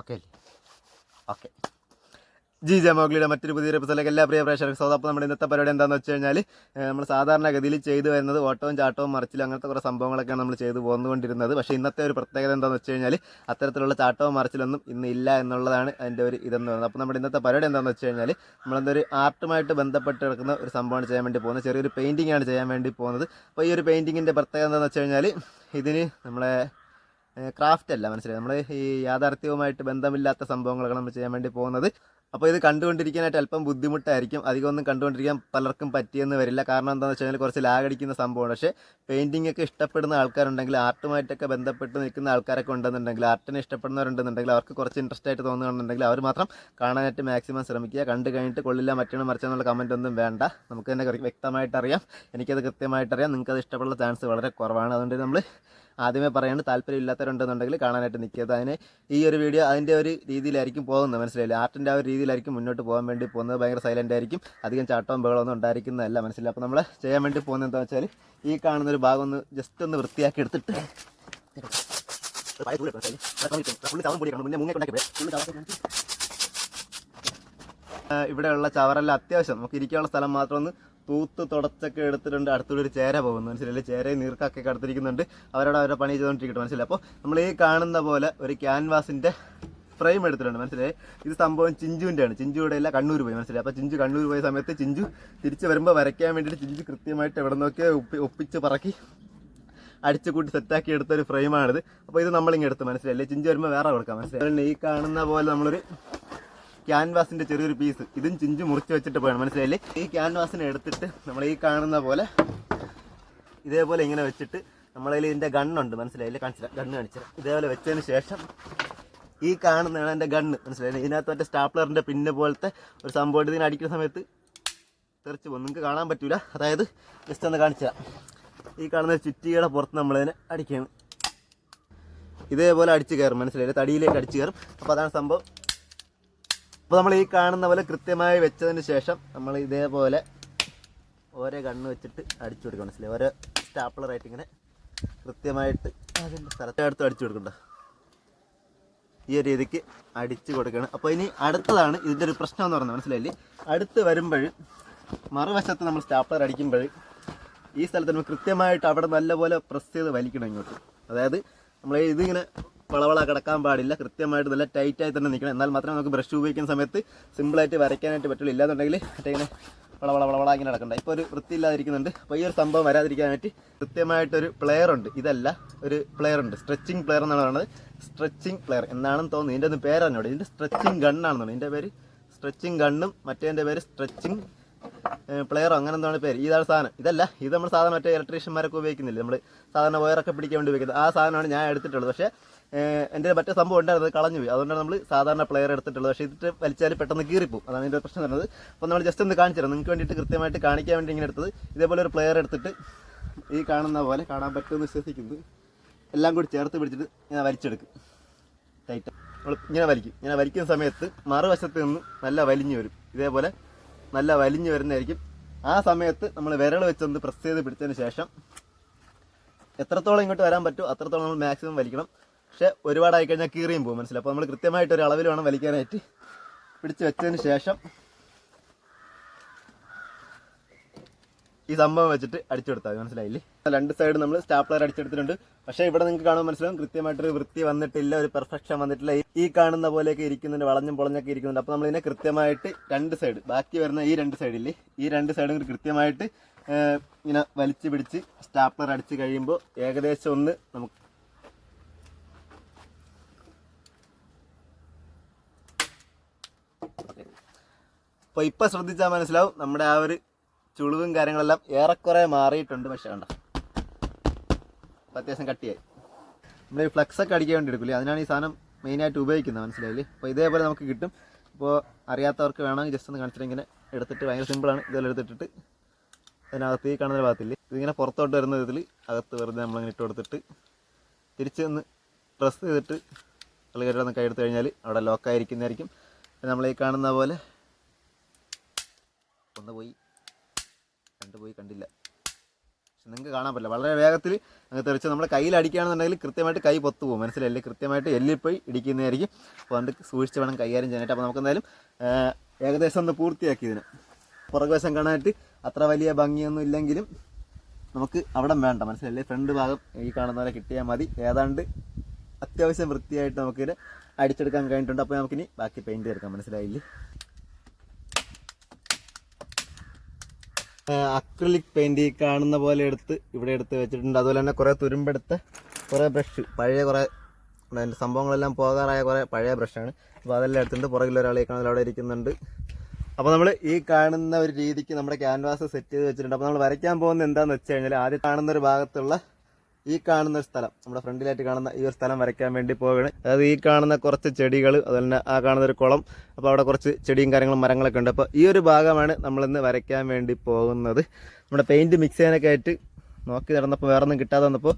Okay അല്ലേ? Okay. G ജമോഗ്ലിയുടെ മറ്റൊരു പുതിയ എപ്പിസോഡിലേക്ക് എല്ലാ പ്രിയ പ്രേക്ഷകർക്കും സ്വാഗതം. അപ്പോൾ നമ്മുടെ ഇന്നത്തെ പരിപാടി എന്താണെന്ന് വെച്ച് കഴിഞ്ഞാൽ നമ്മൾ സാധാരണഗതിയിൽ ചെയ്തു വരുന്നത് ഓട്ടവും ചാട്ടവും മറിച്ചിലും അങ്ങനത്തെ കുറേ സംഭവങ്ങളൊക്കെയാണ് നമ്മൾ ചെയ്തു പോന്നുകൊണ്ടിരുന്നത്. പക്ഷേ ഇന്നത്തെ ഒരു പ്രത്യേകത എന്താണെന്ന് വെച്ച് കഴിഞ്ഞാൽ അത്തരത്തിലുള്ള ചാട്ടവും മറിച്ചിലൊന്നും ഇന്ന് ഇല്ല എന്നുള്ളതാണ് അതിന്റെ ഒരു ഇതെന്ന് പറയുന്നത്. അപ്പോൾ നമ്മുടെ ഇന്നത്തെ പരിപാടി എന്താണെന്ന് വെച്ച് കഴിഞ്ഞാൽ നമ്മളെന്തൊരു ആർട്ടുമായിട്ട് ബന്ധപ്പെട്ട് കിടക്കുന്ന ഒരു സംഭവമാണ് ചെയ്യാൻ വേണ്ടി പോകുന്നത്. ചെറിയൊരു പെയിന്റിങ്ങാണ് ചെയ്യാൻ വേണ്ടി പോകുന്നത്. അപ്പോൾ ഈ ഒരു പെയിന്റിങ്ങിന്റെ പ്രത്യേകത എന്താണെന്ന് വെച്ച് കഴിഞ്ഞാൽ ഇതിന് നമ്മളെ ക്രാഫ്റ്റ് അല്ല മനസ്സിലായി? നമ്മൾ ഈ യാഥാർത്ഥ്യവുമായിട്ട് ബന്ധമില്ലാത്ത സംഭവങ്ങളൊക്കെ നമ്മൾ ചെയ്യാൻ വേണ്ടി പോകുന്നത്. അപ്പോൾ ഇത് കണ്ടുകൊണ്ടിരിക്കാനായിട്ട് അല്പം ബുദ്ധിമുട്ടായിരിക്കും. അധികം ഒന്നും കണ്ടുകൊണ്ടിരിക്കാൻ പലർക്കും പറ്റിയെന്ന് വരില്ല. കാരണം എന്താണെന്ന് വെച്ച് കഴിഞ്ഞാൽ കുറച്ച് ലാഗടിക്കുന്ന സംഭവമാണ്. പക്ഷേ പെയിന്റിംഗ് ഒക്കെ ഇഷ്ടപ്പെടുന്ന ആൾക്കാരുണ്ടെങ്കിൽ ആർട്ടുമായിട്ടൊക്കെ ബന്ധപ്പെട്ട് നിൽക്കുന്ന ആൾക്കാരൊക്കെ ഉണ്ടെന്നുണ്ടെങ്കിൽ ആർട്ടിനെ ഇഷ്ടപ്പെടുന്നവരുണ്ടെന്നുണ്ടെങ്കിൽ അവർക്ക് കുറച്ച് ഇൻട്രസ്റ്റ് ആയിട്ട് തോന്നുകയാണെന്നുണ്ടെങ്കിൽ അവർ മാത്രം കാണാനായിട്ട് മാക്സിമം ശ്രമിക്കുക. കണ്ടു കഴിഞ്ഞിട്ട് കൊള്ളില്ല മറ്റൊന്നും മറിച്ചെന്നുള്ള കമന്റ് ഒന്നും വേണ്ട. നമുക്ക് തന്നെ വ്യക്തമായിട്ട് അറിയാം. എനിക്കത് കൃത്യമായിട്ട് അറിയാം. നിങ്ങൾക്ക് അത് ഇഷ്ടപ്പെടുന്ന ചാൻസ് വളരെ കുറവാണ്. അതുകൊണ്ട് നമ്മൾ ആദ്യമേ പറയാണ്ട് താല്പര്യമില്ലാത്തവരുണ്ടെന്നുണ്ടെങ്കിൽ കാണാനായിട്ട് നിൽക്കുക അതിന് ഈ ഒരു വീഡിയോ അതിന്റെ ഒരു രീതിയിലായിരിക്കും പോകുന്നത് മനസ്സിലായില്ലേ? ആർട്ടിന്റെ ആ ഒരു രീതിയിലായിരിക്കും മുന്നോട്ട് പോകാൻ വേണ്ടി പോകുന്നത്. ഭയങ്കര സൈലന്റ് ആയിരിക്കും. അധികം ചാട്ടവും ബഹളമൊന്നും ഉണ്ടായിരിക്കുന്നതല്ല മനസ്സിലായി? അപ്പോൾ നമ്മൾ ചെയ്യാൻ വേണ്ടി പോകുന്നത് എന്താ വെച്ചാൽ ഈ കാണുന്ന ഒരു ഭാഗം ഒന്ന് ജസ്റ്റ് ഒന്ന് വൃത്തിയാക്കി എടുത്തിട്ട് ഇവിടെയുള്ള ചവറെല്ലാം അത്യാവശ്യം. നമുക്ക് ഇരിക്കാനുള്ള സ്ഥലം മാത്രം ഒന്ന് തൂത്ത് തുടച്ചൊക്കെ എടുത്തിട്ടുണ്ട്. അടുത്തൊരു ഒരു ചേര പോകുന്നു. മനസ്സിലെ ചേരയും നീർക്കൊക്കെ കടത്തിരിക്കുന്നുണ്ട് അവരോട് അവരുടെ പണി ചെയ്തുകൊണ്ടിരിക്കട്ടെ മനസ്സിലായി അപ്പോൾ നമ്മൾ ഈ കാണുന്ന പോലെ ഒരു ക്യാൻവാസിന്റെ ഫ്രെയിം എടുത്തിട്ടുണ്ട്. മനസ്സിലായി ഇത് സംഭവം ചിഞ്ചുവിന്റെ ആണ് ചിഞ്ചുവിടെ അല്ല കണ്ണൂർ പോയി. മനസ്സിലായി അപ്പോൾ ചിഞ്ചു കണ്ണൂർ പോയ സമയത്ത് ചിഞ്ചു തിരിച്ച് വരുമ്പോൾ വരയ്ക്കാൻ വേണ്ടിയിട്ട് ചിഞ്ചു കൃത്യമായിട്ട് എവിടെ നിന്നൊക്കെ ഒപ്പി ഒപ്പിച്ച് പറക്കി അടിച്ചു കൂട്ടി സെറ്റാക്കി എടുത്ത ഒരു ഫ്രെയിമാണിത്. അപ്പോൾ ഇത് നമ്മളിങ്ങനെ എടുത്ത്. മനസ്സിലായില്ലേ? ചിഞ്ചു വരുമ്പോൾ വേറെ കൊടുക്കാം. മനസ്സിലായി ഈ കാണുന്ന പോലെ നമ്മളൊരു ക്യാൻവാസിന്റെ ചെറിയൊരു പീസ് ഇതും ചിഞ്ചു മുറിച്ച് വെച്ചിട്ട് പോയാണ് മനസ്സിലായില്ലേ? ഈ ക്യാൻവാസിനെ എടുത്തിട്ട് നമ്മൾ ഈ കാണുന്ന പോലെ ഇതേപോലെ ഇങ്ങനെ വെച്ചിട്ട് നമ്മളതിൽ ഇതിന്റെ ഗണ്ണുണ്ട് മനസ്സിലായില്ലേ? കാണിച്ചില്ല ഗണ്ണ് കാണിച്ചില്ല. ഇതേപോലെ വെച്ചതിന് ശേഷം ഈ കാണുന്നതാണ് എന്റെ ഗണ്ണ് മനസ്സിലായില്ലേ? ഇതിനകത്ത് മറ്റേ സ്റ്റാപ്ലറിന്റെ പിന്നെ പോലത്തെ ഒരു സംഭവം ഇതിനെ അടിക്കുന്ന സമയത്ത് തെറിച്ച് പോകും നിങ്ങൾക്ക് കാണാൻ പറ്റൂല. അതായത് ജസ്റ്റ് ഒന്ന് കാണിച്ചു ഈ കാണുന്ന ചുറ്റിയുടെ പുറത്ത് നമ്മളതിനെ അടിക്കുകയാണ്. ഇതേപോലെ അടിച്ച് കയറും മനസ്സിലായില്ലേ? തടിയിലേക്ക് അടിച്ച് കയറും. അപ്പോൾ അതാണ് സംഭവം. അപ്പോൾ നമ്മൾ ഈ കാണുന്ന പോലെ കൃത്യമായി വെച്ചതിന് ശേഷം നമ്മൾ ഇതേപോലെ ഓരോ കണ്ണ് വെച്ചിട്ട് അടിച്ചു കൊടുക്കണം മനസ്സിലായി? ഓരോ സ്റ്റാപ്ലറായിട്ട് ഇങ്ങനെ കൃത്യമായിട്ട് അതിന്റെ സ്ഥലത്തടുത്ത് അടിച്ചു കൊടുക്കണ്ട. ഈ ഒരു രീതിക്ക് അടിച്ചു കൊടുക്കണം. അപ്പോൾ ഇനി അടുത്തതാണ് ഇതിന്റെ ഒരു പ്രശ്നം എന്ന് പറയുന്നത് മനസ്സിലായില്ലേ? അടുത്ത് വരുമ്പോൾ മറുവശത്ത് നമ്മൾ സ്റ്റാപ്ലർ അടിക്കുമ്പോൾ ഈ സ്ഥലത്ത് നമ്മൾ കൃത്യമായിട്ട് അവിടെ നല്ലപോലെ പ്രസ് ചെയ്ത് വലിക്കണം ഇങ്ങോട്ട്. അതായത് നമ്മൾ ഇതിങ്ങനെ വളവള കിടക്കാൻ പാടില്ല. കൃത്യമായിട്ട് നല്ല ടൈറ്റായി തന്നെ നിൽക്കണം എന്നാൽ മാത്രമേ നമുക്ക് ബ്രഷ് ഉപയോഗിക്കുന്ന സമയത്ത് സിമ്പിളായിട്ട് വരയ്ക്കാനായിട്ട് പറ്റുള്ളൂ. ഇല്ലാന്നുണ്ടെങ്കിൽ ഇങ്ങനെ വളവള വളവള ഇങ്ങനെ നടക്കണ്ട. ഇപ്പോൾ ഒരു വൃത്തിയില്ലാതിരിക്കുന്നുണ്ട് അപ്പോൾ ഈ ഒരു സംഭവം വരാതിരിക്കാനായിട്ട് കൃത്യമായിട്ടൊരു പ്ലെയർ ഉണ്ട്. ഇതല്ല ഒരു പ്ലെയർ ഉണ്ട്. സ്ട്രെച്ചിങ് പ്ലെയർ എന്നാണ് പറയുന്നത്. സ്ട്രെച്ചിങ് പ്ലെയർ എന്നാണെന്ന് തോന്നുന്നു. ഇതിന്റെ ഒന്ന് പേരാണ് ഇവിടെ ഇതിന്റെ സ്ട്രെച്ചിങ് ഗണ്ണാണെന്നാണ് ഇതിന്റെ പേര് സ്ട്രെച്ചിങ് ഗണ്ണും മറ്റേതിന്റെ പേര് സ്ട്രെച്ചിങ് പ്ലെയറോ അങ്ങനെ എന്താണ് പേര്. ഇതാണ് സാധനം. ഇതല്ല ഇത് നമ്മൾ സാധാരണ മറ്റേ ഇലക്ട്രീഷ്യന്മാരൊക്കെ ഉപയോഗിക്കുന്നില്ല? നമ്മൾ സാധാരണ വയറൊക്കെ പിടിക്കാൻ വേണ്ടി ഉപയോഗിക്കുന്നത്. ആ സാധനമാണ് ഞാൻ എടുത്തിട്ടുള്ളത്. പക്ഷേ എന്റെ മറ്റേ സംഭവം ഉണ്ടായിരുന്നത് കളഞ്ഞു പോയി. അതുകൊണ്ടാണ് നമ്മൾ സാധാരണ പ്ലെയർ എടുത്തിട്ടുള്ളത്. പക്ഷേ ഇതിട്ട് വലിച്ചാൽ പെട്ടെന്ന് കീറിപ്പോവും. അതാണ് ഇതിന്റെ പ്രശ്നം വരുന്നത്. അപ്പോൾ നമ്മൾ ജസ്റ്റ് ഒന്ന് കാണിച്ചു നിങ്ങൾക്ക് വേണ്ടിയിട്ട് കൃത്യമായിട്ട് കാണിക്കാൻ വേണ്ടി ഇങ്ങനെ എടുത്തത്. ഇതേപോലെ ഒരു പ്ലെയർ എടുത്തിട്ട് ഈ കാണുന്ന പോലെ കാണാൻ പറ്റുമെന്ന് വിശ്വസിക്കുന്നത് എല്ലാം കൂടി ചേർത്ത് പിടിച്ചിട്ട് ഇങ്ങനെ വലിച്ചെടുക്കും. ടൈറ്റ് നമ്മൾ ഇങ്ങനെ വലിക്കും. ഇങ്ങനെ വലിക്കുന്ന സമയത്ത് മറുവശത്ത് നിന്ന് നല്ല വലിഞ്ഞു വരും. ഇതേപോലെ നല്ല വലിഞ്ഞു വരുന്നതായിരിക്കും. ആ സമയത്ത് നമ്മൾ വിരൽ വെച്ചൊന്ന് പ്രസ് ചെയ്ത് പിടിച്ചതിന് ശേഷം എത്രത്തോളം ഇങ്ങോട്ട് വരാൻ പറ്റുമോ അത്രത്തോളം നമ്മൾ മാക്സിമം വലിക്കണം. പക്ഷേ ഒരുപാടായി കഴിഞ്ഞാൽ കീറിയും പോകും മനസ്സിലായി? അപ്പോൾ നമ്മൾ കൃത്യമായിട്ട് ഒരു അളവിൽ വേണം വലിക്കാനായിട്ട്. പിടിച്ച് വെച്ചതിന് ശേഷം ഈ സംഭവം വെച്ചിട്ട് അടിച്ചെടുത്താൽ മതി മനസ്സിലായില്ലേ? രണ്ട് സൈഡ് നമ്മൾ സ്റ്റാപ്ലർ അടിച്ചെടുത്തിട്ടുണ്ട്. പക്ഷേ ഇവിടെ നിങ്ങൾക്ക് കാണുമ്പോൾ മനസ്സിലാവും കൃത്യമായിട്ടൊരു വൃത്തി വന്നിട്ടില്ല ഒരു പെർഫെക്ഷൻ വന്നിട്ടില്ല. ഈ- കാണുന്ന പോലെയൊക്കെ ഇരിക്കുന്നുണ്ട് വളഞ്ഞും പൊളഞ്ഞൊക്കെ ഇരിക്കുന്നുണ്ട്. അപ്പോൾ നമ്മളിതിനെ കൃത്യമായിട്ട് രണ്ട് സൈഡ് ബാക്കി വരുന്ന ഈ രണ്ട് സൈഡില്ലേ ഈ രണ്ട് സൈഡും കൃത്യമായിട്ട് ഇങ്ങനെ വലിച്ചു പിടിച്ച് സ്റ്റാപ്ലർ അടിച്ച് കഴിയുമ്പോൾ ഏകദേശം ഒന്ന് നമുക്ക് അപ്പോൾ ഇപ്പോൾ ശ്രദ്ധിച്ചാൽ മനസ്സിലാവും നമ്മുടെ ആ ഒരു ചുളിവും കാര്യങ്ങളെല്ലാം ഏറെക്കുറെ മാറിയിട്ടുണ്ട്. പക്ഷേ കണ്ട? അത്യാവശ്യം കട്ടിയായി. നമ്മൾ ഈ ഫ്ലക്സ് ഒക്കെ അടിക്കാൻ വേണ്ടി എടുക്കില്ലേ? അതിനാണ് ഈ സാധനം മെയിനായിട്ട് ഉപയോഗിക്കുന്നത്. മനസ്സിലായില്ലേ? അപ്പോൾ ഇതേപോലെ നമുക്ക് കിട്ടും. അപ്പോൾ അറിയാത്തവർക്ക് വേണമെങ്കിൽ ജസ്റ്റ് ഒന്ന് കാണിച്ചിട്ട് ഇങ്ങനെ എടുത്തിട്ട് ഭയങ്കര സിമ്പിളാണ് ഇതെല്ലാം എടുത്തിട്ടിട്ട് അതിനകത്ത് ഈ കാണുന്ന ഭാഗത്തില്ലേ? ഇതിങ്ങനെ പുറത്തോട്ട് വരുന്ന വിധത്തിൽ അകത്ത് വെറുതെ നമ്മളിങ്ങനെ ഇട്ട് കൊടുത്തിട്ട് തിരിച്ച് ഒന്ന് പ്രസ് ചെയ്തിട്ട് ഒന്ന് കൈ എടുത്തു കഴിഞ്ഞാൽ അവിടെ ലോക്കായിരിക്കുന്നതായിരിക്കും നമ്മൾ ഈ കാണുന്ന പോലെ ഒന്ന് പോയി പോയി കണ്ടില്ല. പക്ഷെ നിങ്ങൾക്ക് കാണാൻ പറ്റില്ല. വളരെ വേഗത്തിൽ അങ്ങ് തെറിച്ച് നമ്മുടെ കയ്യിൽ അടിക്കുകയാണെന്നുണ്ടെങ്കിൽ കൃത്യമായിട്ട് കൈ പൊത്തു പോകും മനസ്സിലല്ലേ കൃത്യമായിട്ട് എല്ലിൽ പോയി ഇടിക്കുന്നതായിരിക്കും. അപ്പോൾ അതുകൊണ്ട് സൂക്ഷിച്ച് വേണം കൈകാര്യം ചെയ്യാനായിട്ട്. അപ്പോൾ നമുക്ക് എന്തായാലും ഏകദേശം ഒന്ന് പൂർത്തിയാക്കി ഇതിന് പുറകുവശം കാണാനായിട്ട് അത്ര വലിയ ഭംഗിയൊന്നും ഇല്ലെങ്കിലും നമുക്ക് അവിടെ വേണ്ട. മനസ്സിലല്ലേ ഫ്രണ്ട് ഭാഗം ഈ കാണുന്ന പോലെ കിട്ടിയാൽ മതി. ഏതാണ്ട് അത്യാവശ്യം വൃത്തിയായിട്ട് നമുക്കിത് അടിച്ചെടുക്കാൻ കഴിഞ്ഞിട്ടുണ്ട്. അപ്പോൾ നമുക്കിനി ബാക്കി പെയിന്റ് ചേർക്കാം മനസ്സിലായില്ലേ? അക്രിലിക് പെയിന്റ് ഈ കാണുന്ന പോലെ എടുത്ത് ഇവിടെ എടുത്ത് വെച്ചിട്ടുണ്ട്. അതുപോലെ തന്നെ കുറേ തുരുമ്പെടുത്ത കുറേ ബ്രഷ് പഴയ കുറേ അതിന്റെ സംഭവങ്ങളെല്ലാം പോകാറായ കുറേ പഴയ ബ്രഷാണ് അപ്പോൾ അതെല്ലാം എടുത്തിട്ടുണ്ട്. പുറകിൽ ഒരാളെ കാണുന്നത് അവിടെ ഇരിക്കുന്നുണ്ട്. അപ്പോൾ നമ്മൾ ഈ കാണുന്ന ഒരു രീതിക്ക് നമ്മുടെ ക്യാൻവാസ് സെറ്റ് ചെയ്ത് വെച്ചിട്ടുണ്ട്. അപ്പോൾ നമ്മൾ വരയ്ക്കാൻ പോകുന്നത് എന്താണെന്ന് വെച്ച് കഴിഞ്ഞാൽ ആദ്യം കാണുന്ന ഒരു ഭാഗത്തുള്ള ഈ കാണുന്ന സ്ഥലം. നമ്മുടെ ഫ്രണ്ടിലായിട്ട് കാണുന്ന ഈ ഒരു സ്ഥലം വരയ്ക്കാൻ വേണ്ടി പോവുകയാണ്. അതായത് ഈ കാണുന്ന കുറച്ച് ചെടികൾ അതുപോലെ തന്നെ ആ കാണുന്ന ഒരു കുളം അപ്പോൾ അവിടെ കുറച്ച് ചെടിയും കാര്യങ്ങളും മരങ്ങളൊക്കെ ഉണ്ട്. അപ്പോൾ ഈ ഒരു ഭാഗമാണ് നമ്മളിന്ന് വരയ്ക്കാൻ വേണ്ടി പോകുന്നത്. നമ്മുടെ പെയിന്റ് മിക്സ് ചെയ്യാനൊക്കെ ആയിട്ട് നോക്കി നടന്നപ്പോൾ വേറെ ഒന്നും കിട്ടാതെ വന്നപ്പോൾ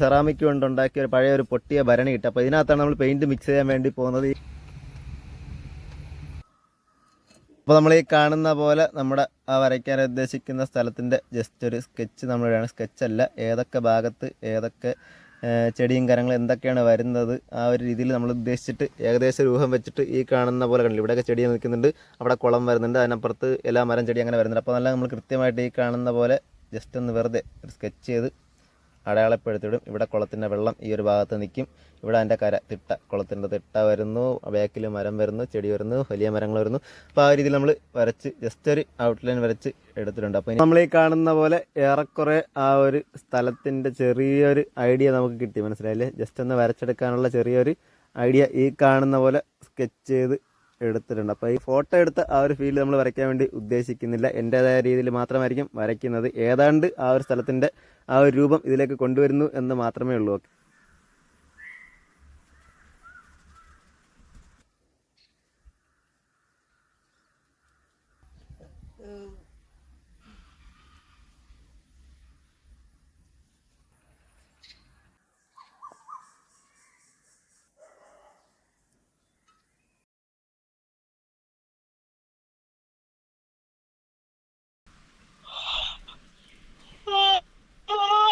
സെറാമിക് കൊണ്ട് ഉണ്ടാക്കിയ ഒരു പഴയ ഒരു പൊട്ടിയ ഭരണി കിട്ടുക അപ്പോൾ ഇതിനകത്താണ് നമ്മൾ പെയിന്റ് മിക്സ് ചെയ്യാൻ വേണ്ടി പോകുന്നത്. അപ്പോൾ നമ്മൾ ഈ കാണുന്ന പോലെ നമ്മുടെ ആ വരയ്ക്കാൻ ഉദ്ദേശിക്കുന്ന സ്ഥലത്തിന്റെ ജസ്റ്റ് ഒരു സ്കെച്ച് നമ്മളിടാണ് സ്കെച്ചല്ല ഏതൊക്കെ ഭാഗത്ത് ഏതൊക്കെ ചെടിയും കരങ്ങളും എന്തൊക്കെയാണ് വരുന്നത് ആ ഒരു രീതിയിൽ നമ്മൾ ഉദ്ദേശിച്ചിട്ട് ഏകദേശം രൂപം വെച്ചിട്ട് ഈ കാണുന്ന പോലെ കണ്ടില്ല ഇവിടെയൊക്കെ ചെടി നിൽക്കുന്നുണ്ട് അവിടെ കുളം വരുന്നുണ്ട് അതിനപ്പുറത്ത് എല്ലാ മരം ചെടി അങ്ങനെ വരുന്നുണ്ട്. അപ്പോൾ നല്ല നമ്മൾ കൃത്യമായിട്ട് ഈ കാണുന്ന പോലെ ജസ്റ്റ് ഒന്ന് വെറുതെ ഒരു സ്കെച്ച് ചെയ്ത് അടയാളപ്പെടുത്തിവിടും ഇവിടെ കുളത്തിന്റെ വെള്ളം ഈ ഒരു ഭാഗത്ത് നിൽക്കും. ഇവിടെ അതിന്റെ കര തിട്ട കുളത്തിന്റെ തിട്ട വരുന്നു. ബാക്കിൽ മരം വരുന്നു ചെടി വരുന്നു വലിയ മരങ്ങൾ വരുന്നു. അപ്പോൾ ആ രീതിയിൽ നമ്മൾ വരച്ച് ജസ്റ്റ് ഒരു ഔട്ട്ലൈൻ വരച്ച് എടുത്തിട്ടുണ്ട്. അപ്പോൾ നമ്മൾ ഈ കാണുന്ന പോലെ ഏറെക്കുറെ ആ ഒരു സ്ഥലത്തിന്റെ ചെറിയൊരു ഐഡിയ നമുക്ക് കിട്ടി. മനസ്സിലായില്ലേ? ജസ്റ്റ് ഒന്ന് വരച്ചെടുക്കാനുള്ള ചെറിയൊരു ഐഡിയ ഈ കാണുന്ന പോലെ സ്കെച്ച് ചെയ്ത് എടുത്തിട്ടുണ്ട്. അപ്പോൾ ഈ ഫോട്ടോ എടുത്ത ആ ഒരു ഫീൽ നമ്മൾ വരയ്ക്കാൻ വേണ്ടി ഉദ്ദേശിക്കുന്നില്ല. എന്റേതായ രീതിയിൽ മാത്രമായിരിക്കും വരയ്ക്കുന്നത്. ഏതാണ്ട് ആ ഒരു സ്ഥലത്തിന്റെ ആ ഒരു രൂപം ഇതിലേക്ക് കൊണ്ടുവരുന്നു എന്ന് മാത്രമേ ഉള്ളൂ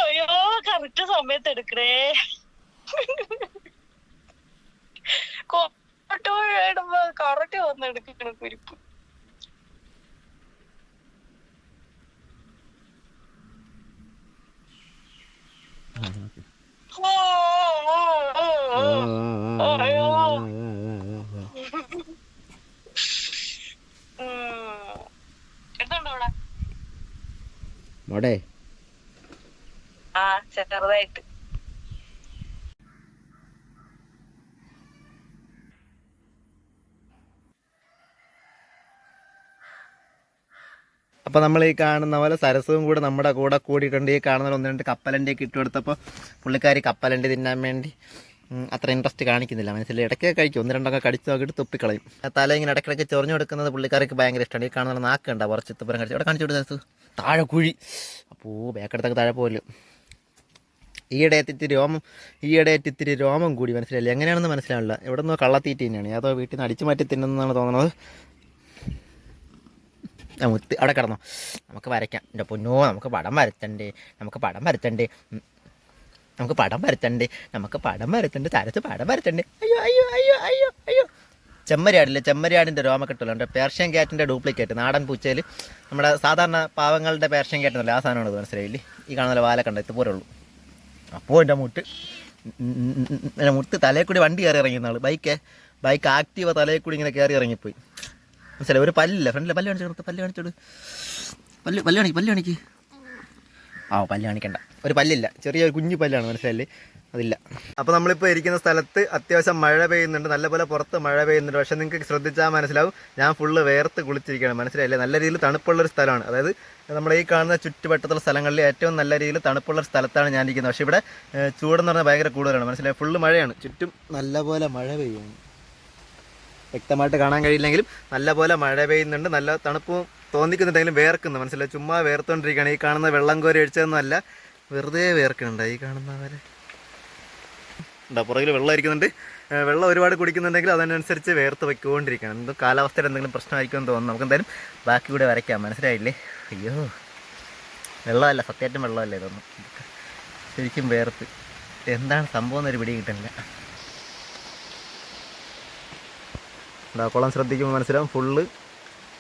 അയ്യോ കറക്റ്റ് സമയത്ത് എടുക്കണേ? കോട്ടോ ഇടുമ്പോ കറക്റ്റ് വന്ന് എടുക്കണ കുരിപ്പ് മോടെ ആ ചെറുതായിട്ട്. അപ്പോൾ നമ്മൾ ഈ കാണുന്ന പോലെ സരസവും കൂടെ നമ്മുടെ കൂടെ കൂടിയിട്ടുണ്ട്. ഈ കാണുന്ന ഒന്ന് രണ്ട് കപ്പലണ്ടിയൊക്കെ ഇട്ട് കൊടുത്തപ്പോൾ പുള്ളിക്കാരി കപ്പലണ്ടി തിന്നാൻ വേണ്ടി അത്ര ഇൻട്രസ്റ്റ് കാണിക്കുന്നില്ല. മനസ്സിൽ ഇടയ്ക്ക് കഴിക്കും. ഒന്ന് രണ്ടൊക്കെ കടിച്ച് നോക്കിയിട്ട് തുപ്പിക്കളയും. തല ഇങ്ങനെ ഇടയ്ക്കിടയ്ക്ക് ചൊറിഞ്ഞു കൊടുക്കുന്നത് പുള്ളിക്കാർക്ക് ഭയങ്കര ഇഷ്ടമാണ്. ഈ കാണുന്ന നാക്കുണ്ട കുറച്ച് തുപ്പരം കടിച്ച്. അവിടെ കാണിച്ചു കൊടുത്തു താഴെ കുഴി. അപ്പോൾ ബാക്കടുത്തൊക്കെ താഴെ പോലും ഈയിടെയായിട്ട് ഇത്തിരി രോമം ഈയിടെ ഇത്തിരി രോമം കൂടി മനസ്സിലായില്ല? എങ്ങനെയാണെന്ന് മനസ്സിലാവില്ല എവിടെ നിന്നോ കള്ളത്തീറ്റ തന്നെയാണ്. അതോ വീട്ടിൽ നിന്ന് അടിച്ചു മാറ്റി തിന്നുന്നതാണ് തോന്നുന്നത് മുത്ത് അവിടെ കിടന്നോ. നമുക്ക് വരയ്ക്കാം. എന്റെ പൊന്നോ നമുക്ക് പടം വരച്ചണ്ടേ നമുക്ക് പടം വരച്ചണ്ടേ നമുക്ക് പടം വരച്ചണ്ടേ നമുക്ക് പടം വരച്ചണ്ട് തരത്ത് പടം വരച്ചണ്ടേ അയ്യോ അയ്യോ അയ്യോ അയ്യോ അയ്യോ. ചെമ്മരിയാടില്ലേ? ചെമ്മരിയാടിന്റെ രോമക്കെട്ടുള്ള പേർഷ്യൻ ക്യാറ്റിന്റെ ഡ്യൂപ്ലിക്കേറ്റ് നാടൻ പൂച്ചയിൽ നമ്മുടെ സാധാരണ പാവങ്ങളുടെ പേർഷ്യൻ ക്യാറ്റ് ആ സാധനമാണ് മനസ്സിലായില്ലേ? ഈ കാണുന്ന വാല കണ്ട ഇതുപോലെ ഉള്ളൂ അപ്പോൾ എന്റെ മുട്ട്. എന്റെ മുട്ട് തലയിൽ കൂടി വണ്ടി കയറി ഇറങ്ങിയ നാൾ ബൈക്ക് ബൈക്ക് ആക്റ്റീവ തലയിൽ കൂടി ഇങ്ങനെ കയറി ഇറങ്ങിപ്പോയി. മനസ്സിലായി? ഒരു പല്ലില്ല. ഫ്രണ്ടിലെ പല്ല് കാണിച്ചു പല്ല് കാണിച്ചോട്. പല്ല് പല്ല് കാണിക്ക് പല്ല് കാണിക്ക്. ആ പല്ല് കാണിക്കണ്ട. ഒരു പല്ലില്ല. ചെറിയ ഒരു കുഞ്ഞു പല്ലാണ്. മനസ്സിലായില്ലേ? അതില്ല. അപ്പോൾ നമ്മളിപ്പോൾ ഇരിക്കുന്ന സ്ഥലത്ത് അത്യാവശ്യം മഴ പെയ്യുന്നുണ്ട്. നല്ലപോലെ പുറത്ത് മഴ പെയ്യുന്നുണ്ട്. പക്ഷേ നിങ്ങൾക്ക് ശ്രദ്ധിച്ചാൽ മനസ്സിലാവും ഞാൻ ഫുള്ള് വേർത്ത് കുളിച്ചിരിക്കുകയാണ്. മനസ്സിലായില്ലേ? നല്ല രീതിയിൽ തണുപ്പുള്ളൊരു സ്ഥലമാണ്. അതായത് നമ്മുടെ ഈ കാണുന്ന ചുറ്റുവട്ടത്തുള്ള സ്ഥലങ്ങളിൽ ഏറ്റവും നല്ല രീതിയിൽ തണുപ്പുള്ള ഒരു സ്ഥലത്താണ് ഞാൻ ഇരിക്കുന്നത്. പക്ഷേ ഇവിടെ ചൂടെന്ന് പറഞ്ഞാൽ ഭയങ്കര കൂടുതലാണ്. മനസ്സിലായി? ഫുള്ള് മഴയാണ്. ചുറ്റും നല്ലപോലെ മഴ പെയ്യുന്നു വ്യക്തമായിട്ട് കാണാൻ കഴിയില്ലെങ്കിലും നല്ലപോലെ മഴ പെയ്യുന്നുണ്ട്. നല്ല തണുപ്പും തോന്നിക്കുന്നുണ്ടെങ്കിലും വേർക്കുന്നു. മനസ്സിലായി? ചുമ്മാ വേർത്തുകൊണ്ടിരിക്കുകയാണ് ഈ കാണുന്ന വെള്ളം കോരി ഒഴിച്ചതൊന്നുമല്ല വെറുതെ വേർക്കുന്നുണ്ട്. ഈ കാണുന്ന പോലെ ഉണ്ടാ പുറകിൽ വെള്ളം ഇരിക്കുന്നുണ്ട് ഏഹ് വെള്ളം ഒരുപാട് കുടിക്കുന്നുണ്ടെങ്കിൽ അതിനനുസരിച്ച് വേർത്ത് വയ്ക്കൊണ്ടിരിക്കണം എന്തോ കാലാവസ്ഥയിൽ എന്തെങ്കിലും പ്രശ്നമായിരിക്കുമെന്ന് തോന്നുന്നു. നമുക്ക് എന്തായാലും ബാക്കി കൂടെ വരയ്ക്കാം. മനസ്സിലായില്ലേ? അയ്യോ. വെള്ളമല്ല സത്യമായിട്ടും വെള്ളമല്ലേ ഇതൊന്നും. ശരിക്കും വേർത്ത്. എന്താണ് സംഭവം എന്നൊരു പിടി കിട്ടുന്നില്ല. എന്താ കുളം ശ്രദ്ധിക്കുമ്പോൾ മനസ്സിലാവും. ഫുള്ള്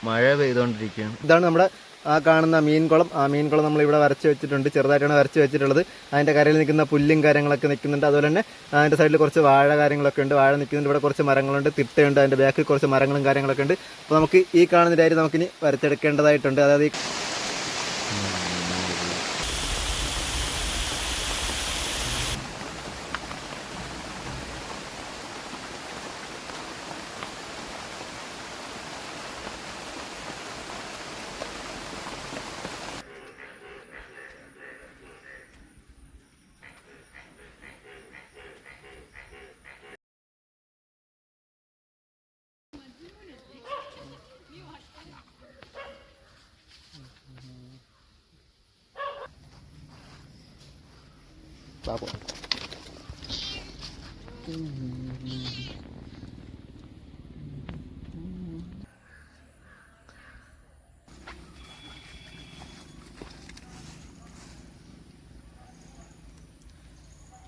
മഴ പെയ്തുകൊണ്ടിരിക്കുകയാണ്. ഇതാണ് നമ്മുടെ ആ കാണുന്ന മീൻകുളം ആ മീൻകുളം നമ്മൾ ഇവിടെ വരച്ച് വെച്ചിട്ടുണ്ട് ചെറുതായിട്ടാണ് വരച്ച് വെച്ചിട്ടുള്ളത്. അതിന്റെ കരയിൽ നിൽക്കുന്ന പുല്ലും കാര്യങ്ങളൊക്കെ നിൽക്കുന്നുണ്ട്. അതുപോലെ തന്നെ അതിന്റെ സൈഡിൽ കുറച്ച് വാഴ കാര്യങ്ങളൊക്കെ ഉണ്ട്. വാഴ നിൽക്കുന്നുണ്ട്. ഇവിടെ കുറച്ച് മരങ്ങളുണ്ട്. തിട്ടയുണ്ട്. അതിന്റെ ബാക്കിൽ കുറച്ച് മരങ്ങളും കാര്യങ്ങളൊക്കെ ഉണ്ട്. അപ്പോൾ നമുക്ക് ഈ കാണുന്ന രീതി നമുക്കിനി വരച്ചെടുക്കേണ്ടതായിട്ടുണ്ട്. അതായത്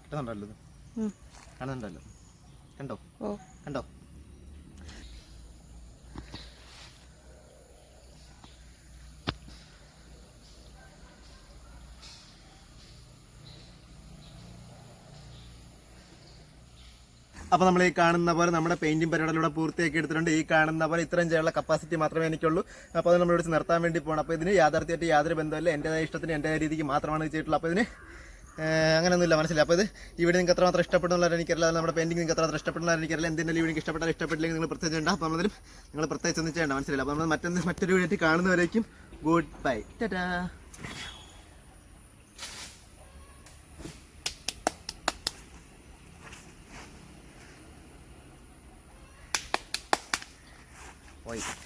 കിട്ടുന്നുണ്ടല്ലോ ഇത്? കണ്ടോ? കണ്ടോ? അപ്പോൾ നമ്മൾ ഈ കാണുന്ന പോലെ നമ്മുടെ പെയിന്റിംഗ് പരിപാടിയിലൂടെ പൂർത്തിയാക്കി എടുത്തിട്ടുണ്ട്. ഈ കാണുന്ന പോലെ ഇത്രയും ചെയ്യാനുള്ള കപ്പാസിറ്റി മാത്രമേ എനിക്കുള്ളൂ. അപ്പോൾ അത് നമ്മൾ ഇവിടെ നിർത്താൻ വേണ്ടി പോകണം അപ്പോൾ ഇതിന് യാഥാർത്ഥ്യമായിട്ട് യാതൊരു ബന്ധമല്ല എന്റെതായ ഇഷ്ടത്തിന് എന്റെതായ രീതിക്ക് മാത്രമാണ് ചെയ്തിട്ടുള്ളത്. അപ്പോൾ ഇതിന് അങ്ങനെയൊന്നുമില്ല മനസ്സിലായി. അപ്പോൾ ഇത് ഇവിടെ നിങ്ങൾക്ക് എത്രമാത്രം ഇഷ്ടപ്പെടുന്നുള്ള എനിക്കറിയില്ല. നമ്മുടെ പെയിന്റിംഗ് നിങ്ങൾക്ക് എത്ര ഇഷ്ടപ്പെടുന്ന എനിക്കറിയില്ല. എന്തെങ്കിലും ഇവിടെ ഇഷ്ടപ്പെട്ടാൽ ഇഷ്ടപ്പെട്ടില്ലെങ്കിൽ നിങ്ങൾ പ്രത്യേകിച്ച് ചെയ്യണ്ട അപ്പോൾ നമ്മളും നിങ്ങൾ പ്രത്യേകിച്ച് ഒന്നും മനസ്സിലായില്ല? അപ്പോൾ നമ്മൾ മറ്റൊന്ന് മറ്റൊരു വീഡിയോ കാണുന്നവരേക്കും ഗുഡ് ബൈ. ടാറ്റാ はい。